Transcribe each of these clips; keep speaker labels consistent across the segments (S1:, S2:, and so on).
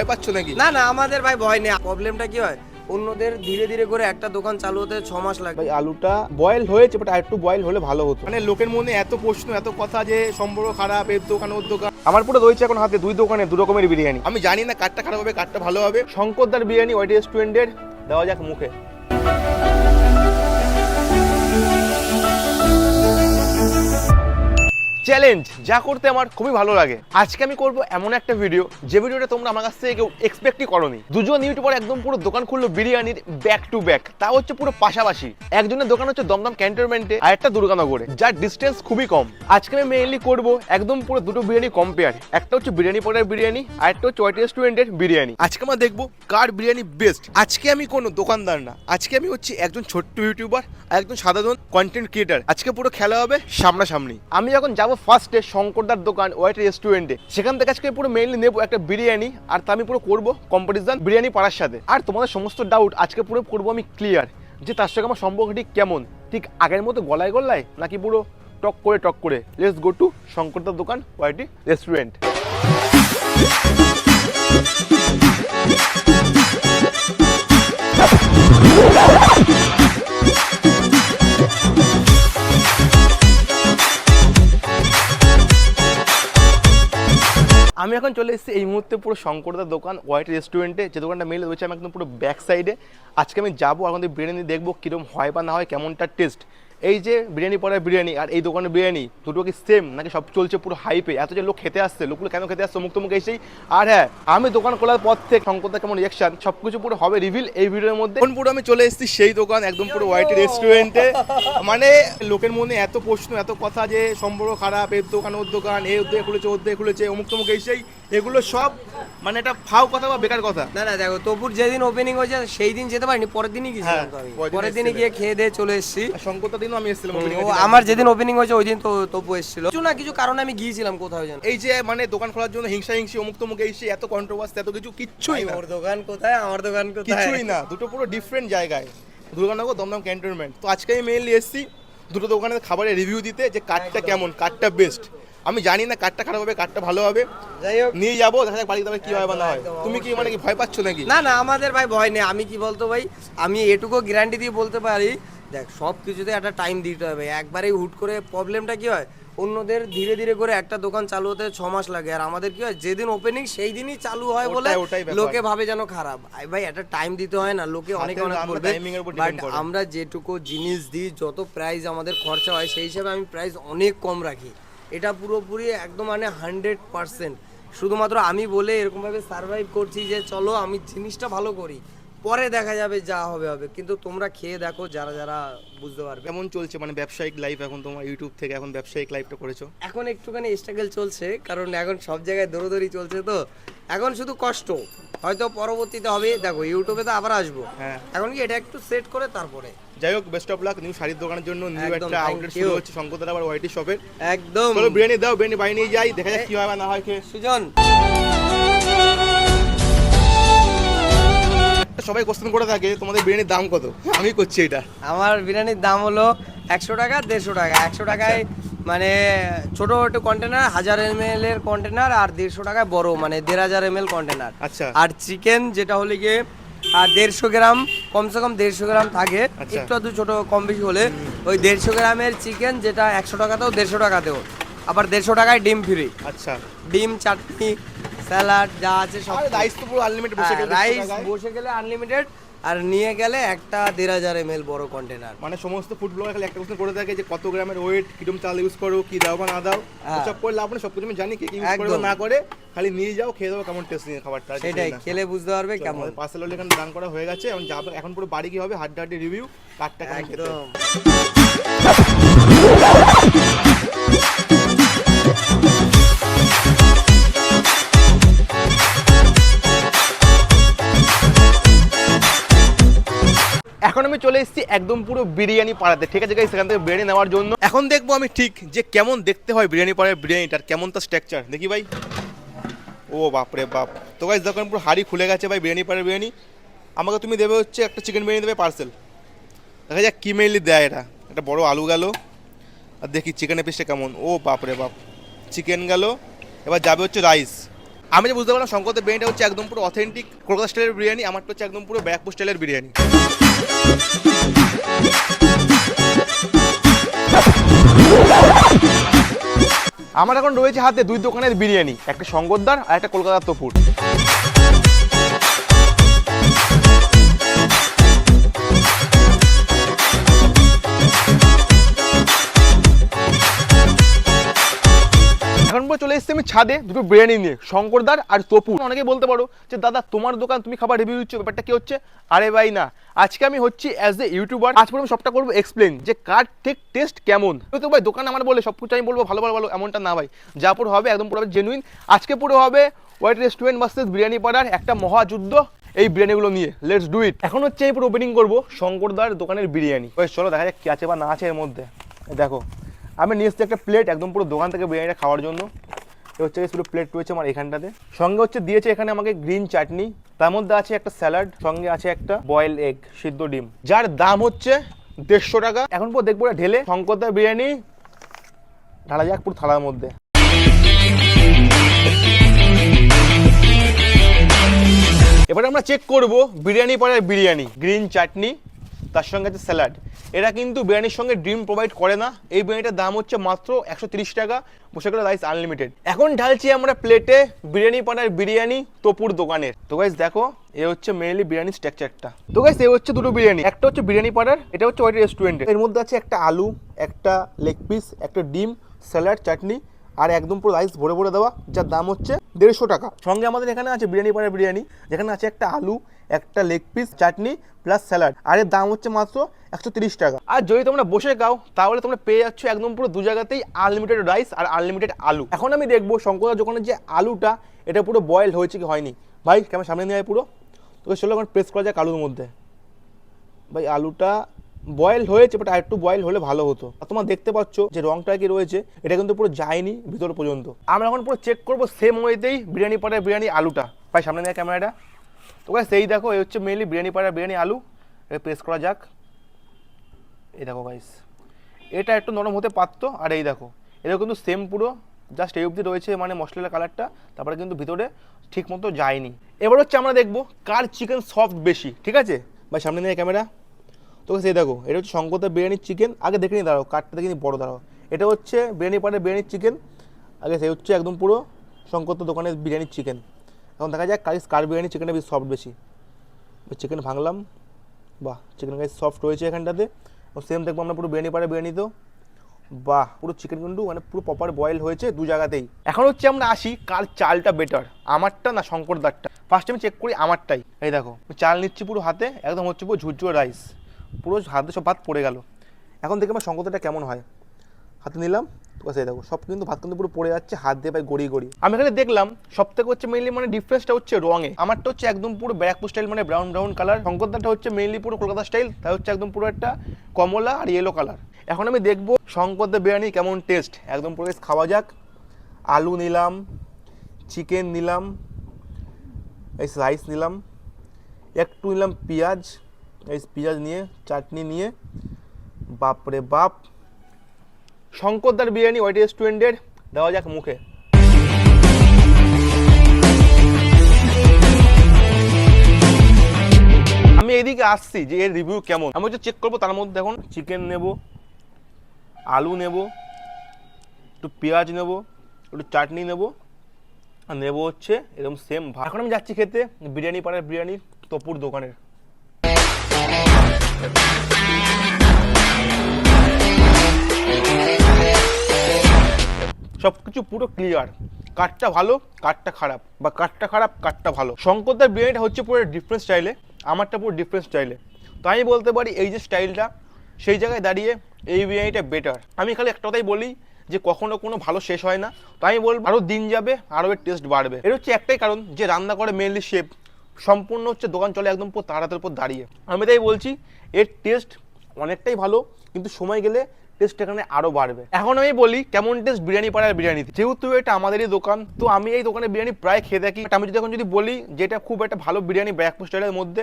S1: ভয় পাচ্ছ নাকি?
S2: না না আমাদের ভাই ভয় নেই। প্রবলেমটা কি হয়? অন্যদের ধীরে ধীরে করে একটা দোকান চালু হতে ছ মাস লাগে
S1: ভাই আলুটা বয়েল হয়েছে বাট আরেকটু বয়েল হলে ভালো হতো। মানে লোকের মনে এত প্রশ্ন এত কথা যে সম্পর্ক খারাপ এর দোকান ওর দোকান। আমার পুরো রয়েছে এখন হাতে দুই দোকানে দু রকমের বিরিয়ানি। আমি জানি না কাঠটা খারাপ হবে কাঠটা ভালো হবে। শঙ্করদার বিরিয়ানি ওয়াইটি রেস্টুরেন্টের দেওয়া যাক মুখে। চ্যালেঞ্জ যা করতে আমার খুবই ভালো লাগে। আজকে আমি করব এমন একটা ভিডিও যে ভিডিওটা তোমরা আমার কাছ থেকে কেউ এক্সপেক্টই করনি। দুজন ইউটিউবার একদম পুরো দোকান খুললো বিরিয়ানির ব্যাক টু ব্যাক তা হচ্ছে পুরো পাশাপাশি। একজনের দোকান হচ্ছে দমদম ক্যান্টনমেন্টে আর একটা দুর্গানগরে, যার ডিস্টেন্স খুবই কম। আজকে আমি মেইনলি করব একদম পুরো দুটো বিরিয়ানি কম্পেয়ার একটা হচ্ছে বিরিয়ানি পড়ার বিরিয়ানি, আর একটা হচ্ছে ওয়াইটি রেস্টুরেন্টের বিরিয়ানি। আজকে আমরা দেখব কার বিরিয়ানি বেস্ট আজকে আমি কোনো দোকানদার না, আজকে আমি হচ্ছে একজন ছোট্ট ইউটিউবার আর একজন সাধারণ কন্টেন্ট ক্রিয়েটার আজকে পুরো খেলা হবে সামনাসামনি। আমি যখন যাব ফার্স্টে শঙ্করদার দোকান ওয়াইট রেস্টুরেন্টে সেখান থেকে আজকে পুরো মেইনলি নেব একটা বিরিয়ানি, আর তা আমি পুরো করব কম্পিটিশন বিরিয়ানি পাড়ার সাথে। আর তোমাদের সমস্ত ডাউট আজকে পুরো করব আমি ক্লিয়ার যে তার সঙ্গে আমার সম্পর্ক ঠিক কেমন? ঠিক আগের মতো গলায় গলায়, নাকি পুরো টক করে টক করে? লেটস গো টু শঙ্করদার দোকান ওয়াইটি রেস্টুরেন্ট আমি এখন চলে এসেছি এই মুহূর্তে পুরো শঙ্করদার দোকান হোয়াইট রেস্টুরেন্টে যে দোকানটা মেলে রয়েছে, আমি একদম পুরো ব্যাক সাইডে আজকে আমি যাব, এখন বিরিয়ানি দেখব কীরকম হয় বা না হয়, কেমনটা টেস্ট এই যে বিরিয়ানি পড়ার বিরিয়ানি আর এই দোকানের বিরিয়ানি, দুটো কি সেম নাকি সব চলছে পুরো হাইপে এত যে লোক খেতে আসছে, লোকগুলো কেন খেতে আসছে মুক্ত মুখে এসেই? আর হ্যাঁ আমি দোকান খোলার পর থেকে শঙ্করদার কেমন রিয়াকশন সব কিছু পুরো হবে রিভিল এই ভিডিওর মধ্যে। এখন পুরো আমি চলে এসেছি সেই দোকান, একদম পুরো হোয়াইট রেস্টুরেন্টে মানে লোকের মনে এত প্রশ্ন, এত কথা যে সম্পর্ক খারাপ, এর দোকান, ওর দোকান, এ উদ্যোগে খুলেছে ওদ্যোগে খুলেছে, অমুক তমুক এসেই এগুলো সব মানে এটা ফাও কথা বা বেকার কথা?
S2: না না দেখো তপুর যেদিন ওপেনিং হয়েছে সেই দিন যেতে পারিনি পরের দিনই গেছিলাম
S1: হ্যাঁ,
S2: তো আমি।
S1: পরের দিন
S2: পরের দিনে গিয়ে খেয়ে দিয়ে চলে এসেছি।
S1: আর শঙ্করদার দিনও আমি এসেছিলাম
S2: আমার যেদিন ওপেনিং হয়েছে ওই দিন তো তপু এসেছিল। কিছু না কিছু কারণে আমি গিয়েছিলাম কোথাও যেন।
S1: এই যে মানে দোকান খোলার জন্য হিংসা হিংসি অমুক তমুক এসে এত কন্ট্রোভার্সি এত কিছু কিচ্ছুই না।
S2: ওর দোকান কোথায়? আমার দোকান কোথায়?
S1: কিছুই না দুটো পুরো ডিফারেন্ট জায়গায়। দুর্গানগর দমদম ক্যান্টনমেন্ট তো আজকে আমি মেইনলি এসেছি দুটো দোকানের খাবারের রিভিউ দিতে যে কাঠটা কেমন কাঠটা বেস্ট আমি জানি না কাঠটা খারাপ হবে কাঠটা ভালো হবে।
S2: যাই হোক।
S1: নিয়ে যাব দেখা যাক বাড়িতে কি হয় না হয়? তুমি কি মানে কি ভয় পাচ্ছ নাকি?
S2: না না আমাদের ভাই ভয় নেই। আমি কি বলতো ভাই আমি এটুকু গ্যারান্টি দিয়ে বলতে পারি দেখ সব কিছুতে একটা টাইম দিতে হবে। একবারেই হুট করে প্রবলেমটা কি হয়? অন্যদের ধীরে ধীরে করে একটা দোকান চালু হতে ছ মাস লাগে। আর আমাদের কি হয় যেদিন ওপেনিং সেই দিনই চালু হয় বলে লোকে ভাবে যেন খারাপ। ভাই একটা টাইম দিতে হয় না। লোকে অনেক অনেক বলবে বাট আমরা যেটুকু জিনিস দিই যত প্রাইস আমাদের খরচা হয় সেই হিসাবে আমি প্রাইস অনেক কম রাখি। এটা পুরোপুরি একদম মানে হান্ড্রেড পারসেন্ট। শুধুমাত্র আমি বলে এরকমভাবে সারভাইভ করছি যে, চলো আমি জিনিসটা ভালো করি। পরে দেখা যাবে যা হবে হবে। কিন্তু তোমরা খেয়ে দেখো যারা যারা বুঝতে পারবে।
S1: কেমন চলছে মানে ব্যবসায়িক লাইফ এখন তোমার ইউটিউব থেকে এখন ব্যবসায়িক লাইফটা করেছ?
S2: এখন একটুখানি স্ট্রাগল চলছে কারণ এখন সব জায়গায় দৌড়দৌড়ি চলছে তো। এখন শুধু কষ্ট। হয়তো পরবর্তীতে হবে দেখো ইউটিউবে তো আবার আসব।
S1: হ্যাঁ।
S2: এখন কি এটা একটু সেট করে তারপরে।
S1: যাই হোক বেস্ট অফ লাক নিউ শাড়ির দোকানের জন্য নিউ একটা আউটলেট শুরু হচ্ছে শঙ্করদার আবার হোয়াইটি শপের
S2: একদম।
S1: চলো বিরিয়ানি দাও বিরিয়ানি বাই নিয়ে যাই দেখা যাক কি হয় না হয়
S2: সুজন।
S1: সবাই কোশ্চেন করে থাকে তোমাদের বিরিয়ানির দাম কত? আমি করছি এটা।
S2: আমার বিরিয়ানির দাম হলো একশো টাকা দেড়শো টাকা। একশো টাকায় মানে ছোট একটু কন্টেনার হাজার এম এল এর কন্টেনার আর দেড়শো টাকায় বড় মানে দেড় হাজার এম এল কন্টেনার
S1: আচ্ছা।
S2: আর চিকেন যেটা হলে গিয়ে আর দেড়শো গ্রাম কমসে কম দেড়শো গ্রাম থাকে।
S1: আচ্ছা।
S2: একটু আধটু ছোট কম বেশি হলে ওই দেড়শো গ্রামের চিকেন যেটা একশো টাকাতেও দেড়শো টাকাতেও। আবার দেড়শো টাকায় ডিম ফ্রি
S1: আচ্ছা।
S2: ডিম চাটনি স্যালাড যা আছে সব
S1: রাইস তো পুরো আনলিমিটেড বসে গেলে
S2: রাইস বসে গেলে আনলিমিটেড আর নিয়ে গেলে একটা দেড় হাজার এম এল বড় কন্টেনার
S1: মানে সমস্ত ফুড ব্লগার খালি একটা কোশ্চেন করে থাকে যে কত গ্রামের ওয়েট কীরকম চাল ইউজ করো কি দাও বা না দাও।
S2: হ্যাঁ।
S1: সব করে লাভ নেই সব কিছু আমি জানি কি ইউজ করে না করে। খালি নিয়ে যাও খেয়ে দাও কেমন টেস্ট নিয়ে খাবারটা
S2: সেটাই খেলে বুঝতে পারবে কেমন।
S1: পার্সেল এখানে দান করা হয়ে গেছে। এখন যাব এখন পুরো বাড়ি কি হবে? হাড্ডা হাড্ডি রিভিউ খেতে?
S2: একদম।
S1: এখন আমি চলে এসেছি একদম পুরো বিরিয়ানি পাড়াতে। ঠিক আছে? সেখান থেকে বিরিয়ানি নেওয়ার জন্য। এখন দেখব আমি ঠিক যে কেমন দেখতে হয় বিরিয়ানি পাড়ার বিরিয়ানিটার কেমন তার স্ট্রাকচার দেখি ভাই। ও বাপরে বাপ। তো গাইজ দেখুন পুরো হাড়ি খুলে গেছে ভাই বিরিয়ানি পাড়ার বিরিয়ানি। আমাকে তুমি দেবে হচ্ছে একটা চিকেন বিরিয়ানি দেবে পার্সেল দেখা যাক কি মেনলি দেয় এটা একটা বড় আলু গেল। আর দেখি চিকেনের পিসটা কেমন। ও বাপরে বাপ। চিকেন গেল। এবার যাবে হচ্ছে রাইস আমি যে বুঝতে পারলাম শঙ্করদের বিরিয়ানিটা হচ্ছে একদম পুরো অথেন্টিক কলকাতা স্টাইলের বিরিয়ানি, আমারটা হচ্ছে একদম পুরো ব্যারাকপুর স্টাইলের বিরিয়ানি। আমার এখন রয়েছে হাতে দুই দোকানের বিরিয়ানি একটা শঙ্করদার আর একটা কলকাতার তপুর ছাদে দুটো বিরিয়ানি নিয়ে, শঙ্করদার আর তপু। অনেকে বলতে পারো যে, দাদা, তোমার দোকান তুমি খাবার রিভিউ দিচ্ছ, ব্যাপারটা কি হচ্ছে? আরে ভাই, না। আজকে আমি হচ্ছি অ্যাজ এ ইউটিউবার আজ পরে আমি সবটা করব এক্সপ্লেন যে, কার ঠিক টেস্ট কেমন। তো ভাই, দোকান আমার বলে সব কিছু আমি বলব ভালো ভালো ভালো, এমনটা না ভাই। যা পুরো হবে, একদম পুরো জেনুইন আজকে পুরো হবে হোয়াইট রেস্টুরেন্ট ভার্সেস বিরিয়ানি পাড়ার একটা মহাযুদ্ধ এই বিরিয়ানিগুলো নিয়ে। লেটস ডু ইট এখন হচ্ছে এই পুরো ওপেনিং করব শঙ্করদার দোকানের বিরিয়ানি। চলো দেখা যাক কি আছে বা না আছে এর মধ্যে। দেখো, আমি নিয়ে এসেছি একটা প্লেট একদম পুরো দোকান থেকে বিরিয়ানিটা খাওয়ার জন্য। এ হচ্ছে পুরো প্লেট রয়েছে আমার এখানটাতে। সঙ্গে হচ্ছে দিয়েছে এখানে আমাকে গ্রিন চাটনি তার মধ্যে আছে একটা স্যালাড সঙ্গে আছে একটা বয়েল এগ সিদ্ধ ডিম। যার দাম হচ্ছে দেড়শো টাকা। এখন পর দেখব ঢেলে শঙ্করদার বিরিয়ানি ঢালা যাক পুরো থালার মধ্যে। এবার আমরা চেক করব বিরিয়ানি পাড়ার বিরিয়ানি গ্রিন চাটনি তার সঙ্গে আছে স্যালাড। এরা কিন্তু বিরিয়ানির সঙ্গে ড্রিম প্রোভাইড করে না। এই বিরিয়ানিটার দাম হচ্ছে মাত্র একশো তিরিশ টাকা বসে করে রাইস আনলিমিটেড। এখন ঢালছি আমরা প্লেটে বিরিয়ানি পানার বিরিয়ানি তোপুর দোকানের। তো গাইস দেখো, এ হচ্ছে মেনলি বিরিয়ানি স্ট্রাকচারটা তো গাইস এ হচ্ছে দুটো বিরিয়ানি। একটা হচ্ছে বিরিয়ানি পাড়ার এটা হচ্ছে হোয়াইট রেস্টুরেন্টের এর মধ্যে আছে একটা আলু, একটা লেগ পিস একটা ডিম স্যালাড চাটনি, আর একদম পুরো রাইস ভরে ভরে দেওয়া, যার দাম হচ্ছে দেড়শো টাকা। সঙ্গে আমাদের এখানে আছে বিরিয়ানি পাড়ার বিরিয়ানি, যেখানে আছে একটা আলু, একটা লেগ পিস চাটনি প্লাস স্যালাড আর এর দাম হচ্ছে মাত্র একশো তিরিশ টাকা। আর যদি তোমরা বসে খাও, তাহলে তোমরা পেয়ে যাচ্ছ একদম পুরো দু জায়গাতেই আনলিমিটেড রাইস আর আনলিমিটেড আলু। এখন আমি দেখব শঙ্করের দোকানের যে আলুটা, এটা পুরো বয়েল হয়েছে কি হয়নি। ভাই কেমন সামনে নিয়ে পুরো। তোকে চলো এখন প্রেস করা যাক আলুর মধ্যে। ভাই, আলুটা বয়েল হয়েছে বাট আরেকটু বয়েল হলে ভালো হতো। তোমরা দেখতে পাচ্ছ যে রংটা কি রয়েছে, এটা কিন্তু পুরো যায়নি ভিতর পর্যন্ত। আমরা এখন পুরো চেক করব সেম ওয়েতেই বিরিয়ানি পাড়ার বিরিয়ানি আলুটা। ভাই, সামনে নেয় ক্যামেরাটা তো গাইস সেই দেখো, এই হচ্ছে মেনলি বিরিয়ানি পাড়ার বিরিয়ানি আলু। এটা প্রেস করা যাক। এই দেখো গাইস এটা একটু নরম হতে পারতো, আর এই দেখো এটা কিন্তু সেম পুরো। জাস্ট এই অবধি রয়েছে মানে মশলার কালারটা তারপরে কিন্তু ভিতরে ঠিক মতো যায়নি। এবার হচ্ছে আমরা দেখব কার চিকেন সফট বেশি, ঠিক আছে? ভাই, সামনে নেয় ক্যামেরা তোকে সেই দেখো, এটা হচ্ছে শঙ্করদার বিরিয়ানির চিকেন আগে দেখে নি, দাঁড়াও, কাঠটা দেখে নি, বড়, দাঁড়াও। এটা হচ্ছে বিরিয়ানি পাড়ের বিরিয়ানির চিকেন আগে সেই হচ্ছে একদম পুরো শঙ্করদার দোকানের বিরিয়ানির চিকেন এখন দেখা যাক কারি কার বিরিয়ানি চিকেনটা বেশি সফট বেশি। চিকেন ভাঙলাম। বাহ চিকেন গাইস সফট রয়েছে এখানটাতে। সেম দেখব আমরা পুরো বিরিয়ানি পাড়ে বিরিয়ানি তো। বাহ, পুরো চিকেন কিন্তু মানে পুরো প্রপার বয়েল হয়েছে দু জায়গাতেই। এখন হচ্ছে আমরা আসি, কার চালটা বেটার আমারটা না শঙ্কর শঙ্করদারটা? ফার্স্ট আমি চেক করি আমারটাই। এই দেখো চাল নিচ্ছি পুরো হাতে, একদম হচ্ছে পুরো ঝুরঝুর রাইস পুরো হাতে সব ভাত পড়ে গেল। এখন দেখে আমার শঙ্করদারটা কেমন হয়। হাতে নিলাম, তো সেই দেখো, সব কিন্তু ভাত কিন্তু পুরো পড়ে যাচ্ছে, হাত দিয়ে পাই গড়িয়ে গড়িয়ে। আমি এখানে দেখলাম সব থেকে হচ্ছে মেইনলি মানে ডিফারেন্সটা হচ্ছে রঙে। আমারটা হচ্ছে একদম পুরো ব্যারাকপুর স্টাইল মানে ব্রাউন ব্রাউন কালার শঙ্করদারটা হচ্ছে মেইনলি পুরো কলকাতা স্টাইল তাই হচ্ছে একদম পুরো একটা কমলা আর ইয়েলো কালার এখন আমি দেখব শঙ্করদার বিরিয়ানি কেমন টেস্ট একদম পুরো খাওয়া যাক। আলু নিলাম চিকেন নিলাম, এই রাইস নিলাম, একটু নিলাম পেঁয়াজ এই পিঁয়াজ নিয়ে, চাটনি নিয়ে, বাপরে বাপ। শঙ্করদার বিরিয়ানি হোয়াইট রেস্টুরেন্টের দেওয়া যাক মুখে। আমি এদিকে আসছি যে এর রিভিউ কেমন। আমি হচ্ছে চেক করব, তার মধ্যে এখন চিকেন নেব, আলু নেব, একটু পেঁয়াজ নেব, একটু চাটনি নেব, আর নেব হচ্ছে এরকম সেম এখন আমি যাচ্ছি খেতে, বিরিয়ানি পাড়ার বিরিয়ানি তপুর দোকানের। সব কিছু পুরো ক্লিয়ার কাঠটা ভালো, কাঠটা খারাপ। বা কাঠটা খারাপ, কাঠটা ভালো। শঙ্করদার বিরিয়ানিটা হচ্ছে পুরো ডিফারেন্ট স্টাইলে আমারটা পুরো ডিফারেন্ট স্টাইলে তো আমি বলতে পারি এই যে স্টাইলটা সেই জায়গায় দাঁড়িয়ে এই বিরিয়ানিটা বেটার আমি খালি একটা কথাই বলি যে কখনো কোনো ভালো শেষ হয় না। তো আমি বলব আরও দিন যাবে আরও এর টেস্ট বাড়বে। এর হচ্ছে একটাই কারণ যে রান্না করে মেনলি শেপ সম্পূর্ণ হচ্ছে দোকান চলে একদম পুরো তাড়াতাড়ির উপর দাঁড়িয়ে। আমি তাই বলছি, এর টেস্ট অনেকটাই ভালো, কিন্তু সময় গেলে টেস্ট এখানে আরও বাড়বে। এখন আমি বলি, কেমন টেস্ট বিরিয়ানি পাড়ার বিরিয়ানি যেহেতু এটা আমাদেরই দোকান, তো আমি এই দোকানে বিরিয়ানি প্রায় খেয়ে থাকি। আমি যদি এখন যদি বলি যে এটা খুব একটা ভালো বিরিয়ানি ব্যাকপুর স্টাইলের মধ্যে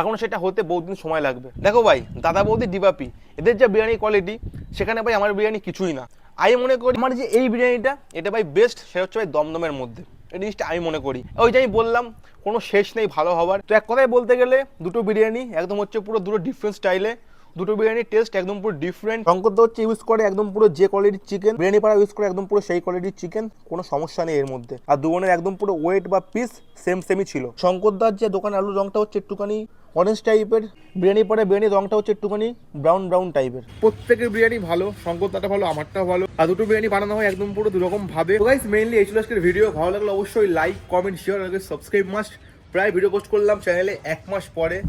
S1: এখনও সেটা হতে বহুদিন সময় লাগবে। দেখো ভাই, দাদা বৌদি, ডিবাপি, এদের যে বিরিয়ানি কোয়ালিটি সেখানে ভাই আমার বিরিয়ানি কিছুই না। আমি মনে করি, আমার যে এই বিরিয়ানিটা, এটা ভাই বেস্ট সেটা হচ্ছে ভাই দমদমের মধ্যে। জিনিসটা আমি মনে করি। ওই যে আমি বললাম, কোনো শেষ নেই, ভালো হওয়ার তো এক কথায় বলতে গেলে দুটো বিরিয়ানি একদম হচ্ছে পুরো দুটো ডিফারেন্ট স্টাইলে দুটো বিরিয়ানির টেস্ট একদম পুরো ডিফারেন্ট শঙ্কর হচ্ছে ইউজ করে একদম পুরো যে কোয়ালিটির চিকেন বিরিয়ানি পাড়া ইউজ করে একদম পুরো সেই কোয়ালিটির চিকেন কোনো সমস্যা নেই এর মধ্যে। আর দুজনের একদম পুরো ওয়েট বা পিস সেম সেমই ছিল। শঙ্করদার যে দোকানের আলুর রংটা হচ্ছে একটুখানি অরেঞ্জ টাইপের বিরিয়ানি পরে বিরিয়ানির রংটা হচ্ছে একটুখানি ব্রাউন ব্রাউন টাইপের প্রত্যেকের বিরিয়ানি ভালো শঙ্করদাটা ভালো, আমারটাও ভালো। আর দুটো বিরিয়ানি বানানো হয় একদম পুরো দুরকম ভাবে। গাইস মেইনলি এই ছিল আজকের ভিডিও ভালো লাগলে অবশ্যই লাইক কমেন্ট শেয়ার আর সাবস্ক্রাইব মাস্ট প্রায় ভিডিও পোস্ট করলাম চ্যানেলে এক মাস পরে।